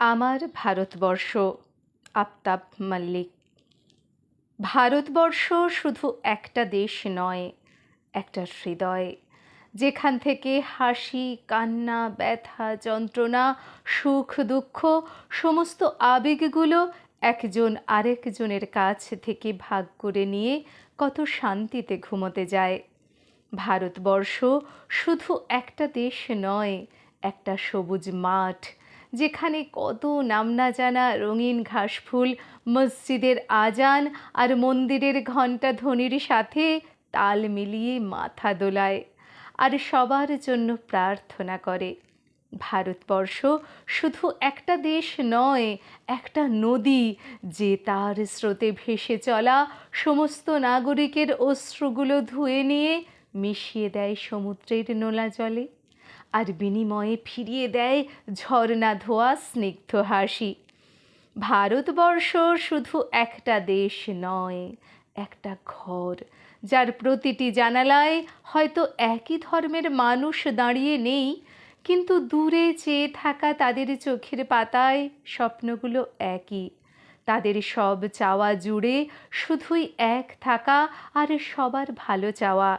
আমার ভারতবর্ষ, আফতাব মল্লিক। ভারতবর্ষ শুধু একটা দেশ নয়, একটা হৃদয়। যেখান থেকে হাসি, কান্না, ব্যথা, যন্ত্রণা, সুখ, দুঃখ, সমস্ত আবেগগুলো একজন আরেকজনের কাছ থেকে ভাগ করে নিয়ে কত শান্তিতে ঘুমোতে যায়। ভারতবর্ষ শুধু একটা দেশ নয়, একটা সবুজ মাঠ যেখানে কত নাম না জানা রঙিন ঘাসফুল, মসজিদের আজান আর মন্দিরের ঘণ্টা ধ্বনির সাথে তাল মিলিয়ে মাথা দোলায় আর সবার জন্য প্রার্থনা করে। ভারতবর্ষ শুধু একটা দেশ নয়, একটা নদী যে তার স্রোতে ভেসে চলা সমস্ত নাগরিকের অশ্রুগুলো ধুয়ে নিয়ে মিশিয়ে দেয় সমুদ্রের নোলা জলে। আর বিনিময়ে ফিরিয়ে দেয় ঝর্ণা ধোয়া স্নিগ্ধ হাসি। ভারতবর্ষ শুধু একটা দেশ নয়, একটা ঘর, যার প্রতিটি জানালায় হয়তো একই ধর্মের মানুষ দাঁড়িয়ে নেই, কিন্তু দূরে চেয়ে থাকা তাদের চোখের পাতায় স্বপ্নগুলো একই। তাদের সব চাওয়া জুড়ে শুধুই এক থাকা আর সবার ভালো চাওয়া।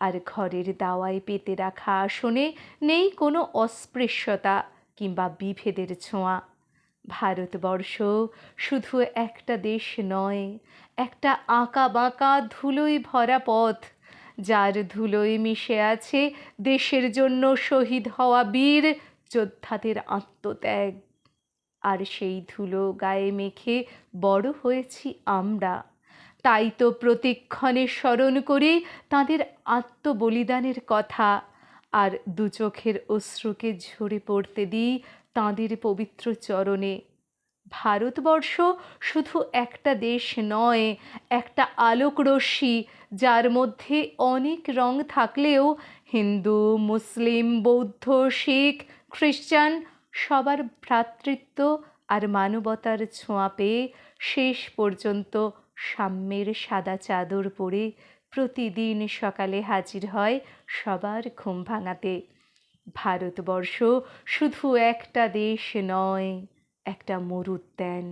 আর ঘরের দাওয়ায় পেতে রাখা আসনে নেই কোনো অস্পৃশ্যতা কিংবা বিভেদের ছোঁয়া। ভারতবর্ষ শুধু একটা দেশ নয়, একটা আঁকা বাঁকা ধুলোয় ভরা পথ, যার ধুলোয় মিশে আছে দেশের জন্য শহীদ হওয়া বীর যোদ্ধাদের আত্মত্যাগ। আর সেই ধুলো গায়ে মেখে বড় হয়েছি আমরা। তাই তো প্রতিক্ষণে স্মরণ করি তাদের আত্মবলিদানের কথা। আর দু চোখের অশ্রুকে ঝরে পড়তে দিই তাঁদের পবিত্র চরণে। ভারতবর্ষ শুধু একটা দেশ নয়, একটা আলোক রশ্মি যার মধ্যে অনেক রং থাকলেও হিন্দু, মুসলিম, বৌদ্ধ, শিখ খ্রিস্টান সবার ভ্রাতৃত্ব আর মানবতার ছোঁয়া পেয়ে শেষ পর্যন্ত সাম্যের সাদা চাদর পরে প্রতিদিন সকালে হাজির হয় সবার ঘুম ভাঙাতে। ভারতবর্ষ শুধু একটা দেশ নয়, একটা মরুদ্যান,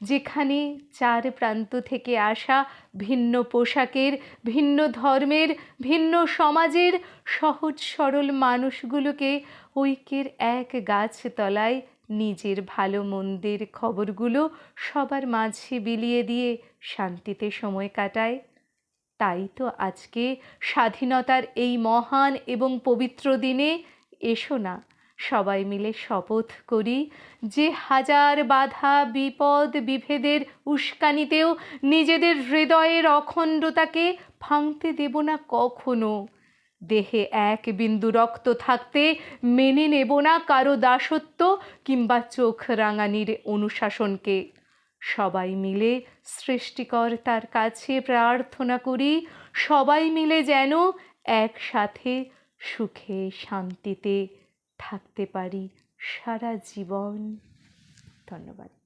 যেখানে চার প্রান্ত থেকে আসা ভিন্ন পোশাকের, ভিন্ন ধর্মের, ভিন্ন সমাজের সহজ সরল মানুষগুলোকে ঐক্যের এক গাছ তলায় নিজের ভালো মন্দের খবরগুলো সবার মাঝে বিলিয়ে দিয়ে শান্তিতে সময় কাটায়। তাই তো আজকে স্বাধীনতার এই মহান এবং পবিত্র দিনে এসো না, সবাই মিলে শপথ করি যে হাজার বাধা, বিপদ, বিভেদের উস্কানিতেও নিজেদের হৃদয়ের অখণ্ডতাকে ভাঙতে দেব না কখনো। দেহে এক বিন্দু রক্ত থাকতে মেনে নেব না কারও দাসত্ব কিংবা চোখ রাঙানির অনুশাসনকে। সবাই মিলে সৃষ্টিকর্তার কাছে প্রার্থনা করি, সবাই মিলে যেন একসাথে সুখে শান্তিতে থাকতে পারি সারা জীবন। ধন্যবাদ।